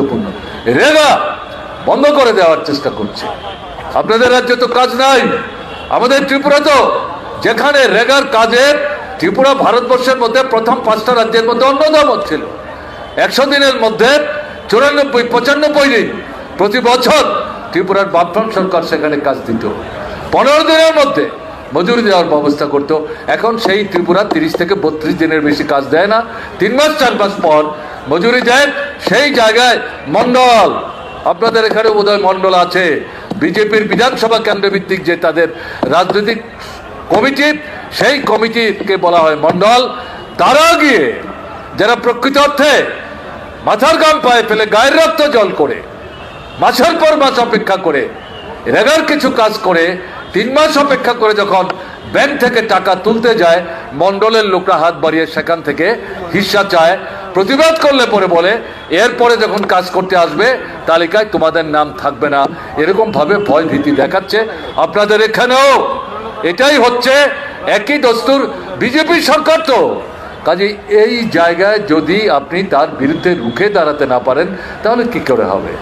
গুরুত্বপূর্ণ। রেগা, বন্ধ করে দেওয়ার চেষ্টা করছে। আপনাদের রাজ্যে তো কাজ নাই। আমাদের ত্রিপুরা তো, যেখানে রেগার কাজে ত্রিপুরা ভারতবর্ষের মধ্যে প্রথম পাঁচটা রাজ্যের মধ্যে অন্যতম ছিল। একশো দিনের মধ্যে চুরানব্বই, পঁচানব্বই দিন প্রতি বছর ত্রিপুরার বামফ্রন্ট সরকার সেখানে কাজ দিত। পনেরো দিনের মধ্যে মজুরি দেওয়ার ব্যবস্থা করতো। এখন সেই ত্রিপুরা তিরিশ থেকে বত্রিশ দিনের বেশি কাজ দেয় না। তিন মাস, চার মাস পর মজুরি দেয় সেই জায়গায় মন্ডল আপনাদের এখানে বোধহয় মন্ডল আছে। বিজেপির বিধানসভা কেন্দ্র ভিত্তিক যে তাদের রাজনৈতিক কমিটি, সেই কমিটিকে বলা হয় মন্ডল তারা গিয়ে যারা প্রকৃত অর্থে মাথার গাম পায়ে ফেলে, গায়ের রক্ত জল করে মাছের পর মাছ অপেক্ষা করে, রেগার কিছু কাজ করে, তিন মাস অপেক্ষা করে যখন ব্যাংক থেকে টাকা তুলতে যায় মন্ডলের লোকরা হাত বাড়িয়ে সেখান থেকে হিস্সা চায়। প্রতিবাদ করলে পরে বলে, এরপরে যখন কাজ করতে আসবে, তালিকায় তোমাদের নাম থাকবে না। এরকমভাবে ভয় ভীতি দেখাচ্ছে। আপনাদের এখানেও এটাই হচ্ছে একই দস্তুর বিজেপি সরকার তো। কাজে এই জায়গায় যদি আপনি তার বিরুদ্ধে রুখে দাঁড়াতে না পারেন, তাহলে কি করে হবে?